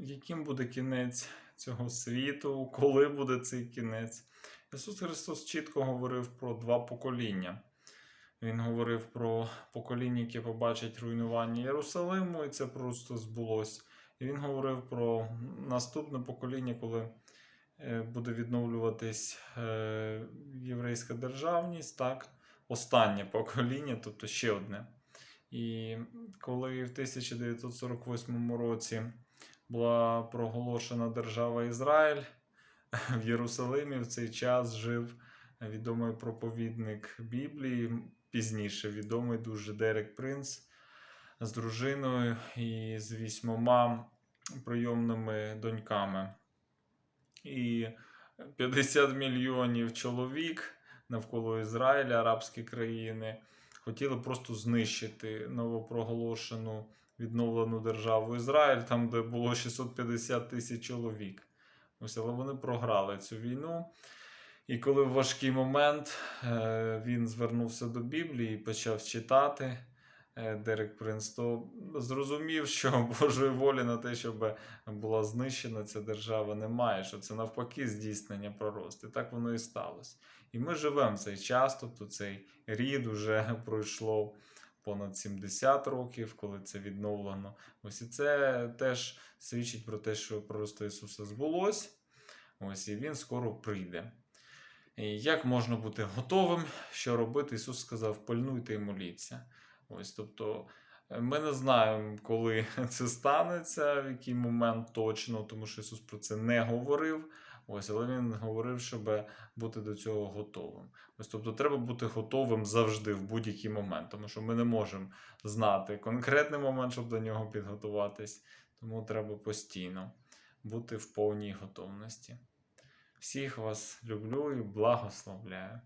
яким буде кінець цього світу, коли буде цей кінець. Ісус Христос чітко говорив про два покоління. Він говорив про покоління, яке побачить руйнування Єрусалиму, і це просто збулось. І він говорив про наступне покоління, коли е, буде відновлюватись е, єврейська державність, так, останнє покоління, тобто ще одне. І коли в 1948 році була проголошена держава Ізраїль, в Єрусалимі в цей час жив відомий проповідник Біблії, пізніше відомий дуже Дерек Принц з дружиною і з вісьмома прийомними доньками. І 50 мільйонів чоловік навколо Ізраїля, арабські країни, хотіли просто знищити новопроголошену відновлену державу Ізраїль, там, де було 650 тисяч чоловік. Ось, але вони програли цю війну. І коли в важкий момент е, він звернувся до Біблії і почав читати Дерек Принц, то зрозумів, що Божої волі на те, щоб була знищена ця держава, немає, що це навпаки здійснення пророцтв. І так воно і сталося. І ми живемо цей час, тобто цей рід уже пройшло понад 70 років, коли це відновлено. Ось і це теж свідчить про те, що пророцтво Ісуса збулось. Ось і він скоро прийде. І як можна бути готовим, що робити? Ісус сказав: пильнуйте і моліться. Ось, тобто, е, ми не знаємо, коли це станеться, в який момент точно, тому що Ісус про це не говорив. Ось, але Він говорив, щоб бути до цього готовим. Ось, тобто, треба бути готовим завжди в будь-який момент, тому що ми не можемо знати конкретний момент, щоб до нього підготуватись. Тому треба постійно бути в повній готовності. Всіх вас люблю і благословляю.